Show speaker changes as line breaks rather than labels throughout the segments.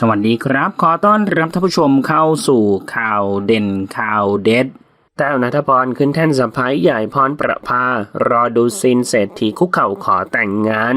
สวัสดีครับ ขอต้อนรับท่านผู้ชมเข้าสู่ข่าวเด่นข่าวเด็ด แต้วนัทพรขึ้นแท่นสะพ้ายใหญ่พรประภา รอดูซินเศรษฐีคุกเข่าขอแต่งงาน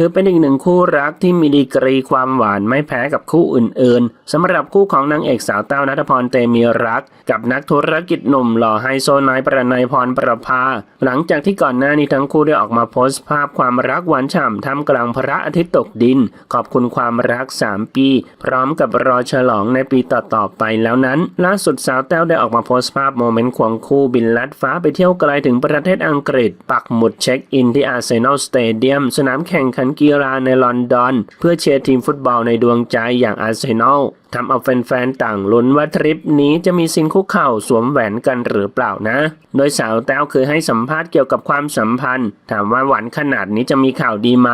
ถือเป็นอีกหนึ่งคู่รักที่มีดีกรีความหวานไม่แพ้กับคู่อื่นๆสำหรับคู่ของนางเอกสาวแต้วนัทพรเตมีรัก กับนักธุรกิจหนุ่มหล่อไฮโซนายประนายพรประภา หลังจากที่ก่อนหน้านี้ทั้งคู่ได้ออกมาโพสต์ภาพความรักหวานฉ่ำท่ามกลางพระอาทิตย์ตกดิน ขอบคุณความรัก 3 ปี พร้อมกับรอฉลองในปีต่อๆไปแล้วนั้น ล่าสุดสาวแต้วได้ออกมาโพสต์ภาพโมเมนต์ควงคู่บินลัดฟ้าไปเที่ยวไกลถึงประเทศอังกฤษ ปักหมุดเช็คอินที่อาร์เซนอลสเตเดียมสนามแข่งขันกีฬาในลอนดอน เพื่อเชียร์ทีมฟุตบอลในดวงใจอย่างอาร์เซนอลทำเอาแฟนๆ ต่างลุ้นว่าทริปนี้จะมีซินคุกเข่าสวมแหวนกันหรือเปล่านะ โดยสาวแต้วเคยให้สัมภาษณ์เกี่ยวกับความสัมพันธ์ ถามว่าหวานขนาดนี้จะมีข่าวดีไหม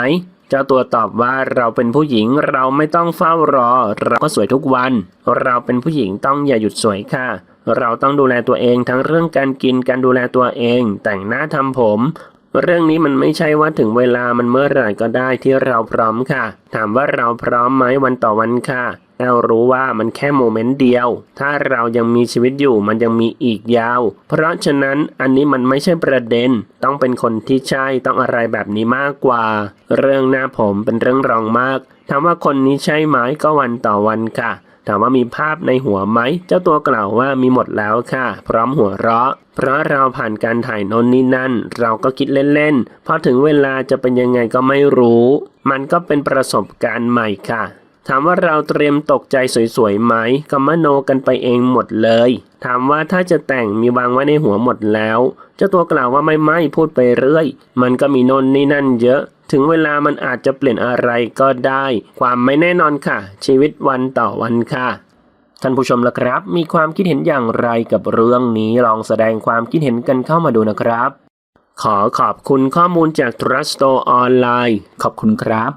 เจ้าตัวตอบว่าเราเป็นผู้หญิงเราไม่ต้องเฝ้ารอ เราก็สวยทุกวัน เราเป็นผู้หญิงต้องอย่าหยุดสวยค่ะ เราต้องดูแลตัวเองทั้งเรื่องการกินการดูแลตัวเอง แต่งหน้าทำผม เรื่องนี้มันไม่ใช่ว่าถึงเวลามันเมื่อไหร่ก็ได้ที่เราพร้อมค่ะ ถามว่าเราพร้อมไหมวันต่อวันค่ะเรารู้ว่ามันแค่โมเมนต์เดียว ถ้าเรายังมีชีวิตอยู่มันยังมีอีกยาว เพราะฉะนั้นอันนี้มันไม่ใช่ประเด็น ต้องเป็นคนที่ใช่ต้องอะไรแบบนี้มากกว่า เรื่องหน้าผมเป็นเรื่องรองมากถามว่าคนนี้ใช่ไหมก็วันต่อวันค่ะ ถามว่ามีภาพในหัวไหม เจ้าตัวกล่าวว่ามีหมดแล้วค่ะ พร้อมหัวเราะ เพราะเราผ่านการถ่ายนนนี่นั่น เราก็คิดเล่นๆพอถึงเวลาจะเป็นยังไงก็ไม่รู้ มันก็เป็นประสบการณ์ใหม่ค่ะ ถามว่าเราเตรียมตกใจสวยๆไหมก็มโนกันไปเองหมดเลย ถามว่าถ้าจะแต่งมีวางไว้ในหัวหมดแล้ว เจ้าตัวกล่าวว่าไม่ไม่พูดไปเรื่อย มันก็มีนนนี่นั่นเยอะ ถึงเวลามันอาจจะเปลี่ยนอะไรก็ได้ ความไม่แน่นอนค่ะ ชีวิตวันต่อวันค่ะ ท่านผู้ชมละครับ มีความคิดเห็นอย่างไรกับเรื่องนี้ลองแสดงความคิดเห็นกันเข้ามาดูนะครับ ขอขอบคุณข้อมูลจาก Trust Store ออนไลน์ขอบคุณครับ